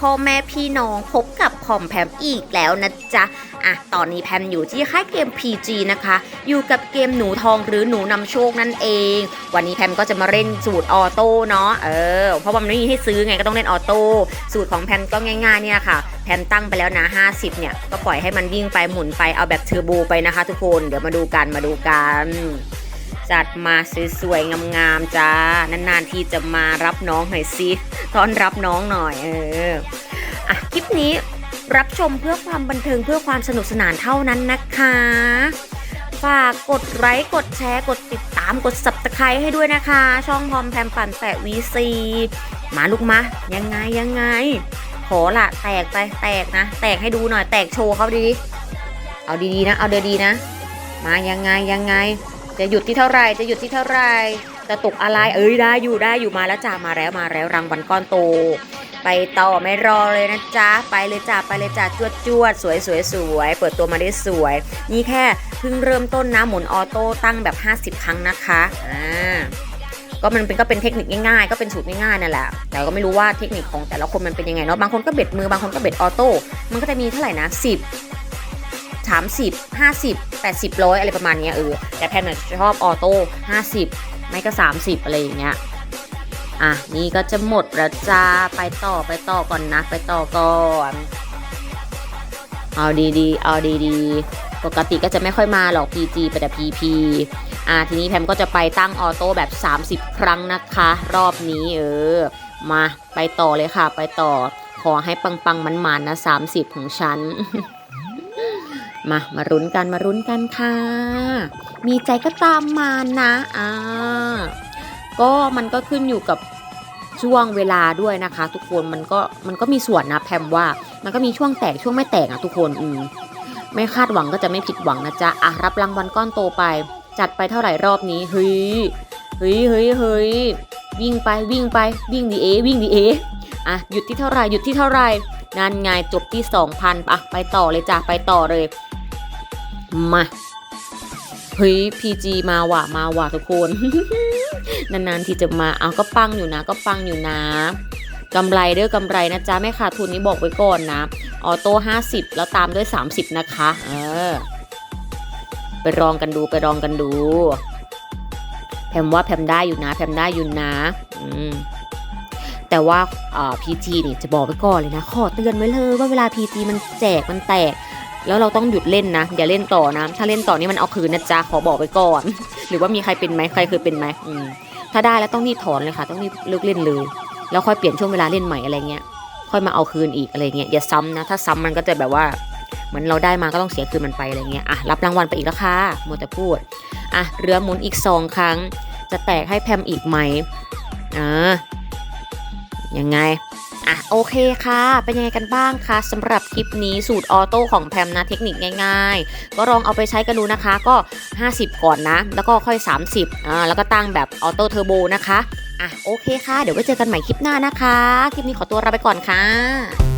พ่อแม่พี่น้องพบกับพอมแพมอีกแล้วนะจ๊ะอะตอนนี้แพมอยู่ที่ค่ายเกม PG นะคะ อยู่กับเกมหนูทองหรือหนูนำโชคนั่นเอง วันนี้แพมก็จะมาเล่นสูตรออโต้เนาะเออเพราะว่ามันไม่มีให้ซื้อไงก็ต้องเล่นออโต้สูตรของแพมก็ง่ายๆเนี่ยค่ะแพมตั้งไปแล้วนะ 50 เนี่ยก็ปล่อยให้มันวิ่งไปหมุนไปเอาแบบเทอร์โบไปนะคะ ทุกคนเดี๋ยวมาดูกันมาดูกัน จัดมาสวยๆงามๆจ้านานๆที่จะมารับน้องหน่อยสิต้อนรับน้องหน่อย เอออะคลิปนี้รับชมเพื่อความบันเทิงเพื่อความสนุกสนานเท่านั้นนะคะ ฝากกดไลค์กดแชร์ กดติดตามกด subscribe ให้ด้วยนะคะ ช่องพอมแพมปั่นแตะ VC มาลูกมายังไงยังไง ขอละแตกไปแตกนะ แตกให้ดูหน่อยแตกโชว์เขาดี เอาดีๆนะ เอาเดีๆนะ มายังไงยังไง จะหยุดที่เท่าไหร่จะหยุดที่เท่าไหร่จะตกอะไรเอ้ยได้อยู่ได้อยู่มาแล้วจ้ามาแล้วมาแล้วรางวัลก้อนโต ไปต่อไม่รอเลยนะจ๊ะไปเลยจ้าไปเลยจ้าจวดจวดสวยสวยสวยเปิดตัวมาได้สวย นี่แค่เพิ่งเริ่มต้นนะหมุนออโต้ตั้งแบบ 50 ครั้งนะคะอ่าก็มันเป็นก็เป็นเทคนิคง่ายๆ ก็เป็นสูตรง่ายๆนั่นแหละ แต่ก็ไม่รู้ว่าเทคนิคของแต่ละคนมันเป็นยังไงเนาะ บางคนก็เบ็ดมือ บางคนก็เบ็ดออโต้ มันก็จะมีเท่าไหร่นะ 10 30 50 80ร้อยอะไรประมาณเนี้ยเออ แต่แพนน่ะชอบออโต้50 ไม่ก็ 30 อะไรอย่างเงี้ย อะ นี่ก็จะหมดแล้วจ้า ไปต่อไปต่อก่อนนะ ไปต่อก่อน เอาดีๆ เอาดีๆ ปกติก็จะไม่ค่อยมาหรอก PG ไปแต่ PP อะทีนี้แพมก็จะไปตั้งออโต้แบบ 30 ครั้งนะคะ รอบนี้เออ มาไปต่อเลยค่ะ ไปต่อขอให้ปังๆมันๆนะ 30 ของฉัน มามารุ้นกันมารุ้นกันค่ะ มีใจก็ตามมานะอ่าก็มันก็ขึ้นอยู่กับช่วงเวลาด้วยนะคะ ทุกคนมันก็มันก็มีส่วนนะแพมว่ามันก็มีช่วงแตกช่วงไม่แตกอะทุกคนอืมไม่คาดหวังก็จะไม่ผิดหวังนะจ๊ะอะรับรางวัลก้อนโตไป จัดไปเท่าไหร่รอบนี้เฮ้ยเฮ้ยเฮ้ยเฮ้ยวิ่งไปวิ่งไปวิ่งดีเอวิ่งดีเออะหยุดที่เท่าไหร่หยุดที่เท่าไหร่นั่นไงจบที่ 2,000อะไปต่อเลยจ้ะไปต่อเลย มาเฮ้ยพีจีมาว่ะมาว่ะทุกคน นานๆที่จะมาเอาก็ปังอยู่นะ ก็ปังอยู่นะกำไรเด้อกำไรนะจ๊ะไม่ขาดทุนนี้บอกไว้ก่อนนะ ออโต้50แล้วตามด้วย30นะคะ เออ ไปลองกันดูไปลองกันดู แพมว่าแพมได้อยู่นะ แพมได้อยู่นะ อืมแต่ว่าอ่าพีจีนี่จะบอกไว้ก่อนเลยนะ ขอเตือนไว้เลยว่าเวลาพีจีมันแจกมันแตก แล้วเราต้องหยุดเล่นนะ อย่าเล่นต่อนะ ถ้าเล่นต่อนี่มันเอาคืนนะจ๊ะขอบอกไว้ก่อน หรือว่ามีใครเป็นไหมใครเคยเป็นไหมอืมถ้าได้แล้วต้องรีบถอนเลยค่ะ ต้องรีบเลิกเล่นเลย แล้วค่อยเปลี่ยนช่วงเวลาเล่นใหม่อะไรเงี้ย ค่อยมาเอาคืนอีกอะไรเงี้ยอย่าซ้ำนะ ถ้าซ้ำมันก็จะแบบว่าเหมือนเราได้มาก็ต้องเสียคืนมันไปอะไรเงี้ยอะรับรางวัลไปอีกแล้วค่ะหมดแต่พูดอะเรือหมุนอีกสองครั้ง จะแตกให้แพมอีกไหมอ่ายังไง อะโอเคค่ะ เป็นยังไงกันบ้างคะสำหรับคลิปนี้สูตรออโต้ของแพมนะเทคนิคง่าย ๆ ก็ลองเอาไปใช้กันดูนะคะก็ 50 ก่อนนะ แล้วก็ค่อย 30อ่าแล้วก็ตั้งแบบออโต้เทอร์โบนะคะอะโอเคค่ะ เดี๋ยวไว้เจอกันใหม่คลิปหน้านะคะ คลิปนี้ขอตัวลาไปก่อนค่ะ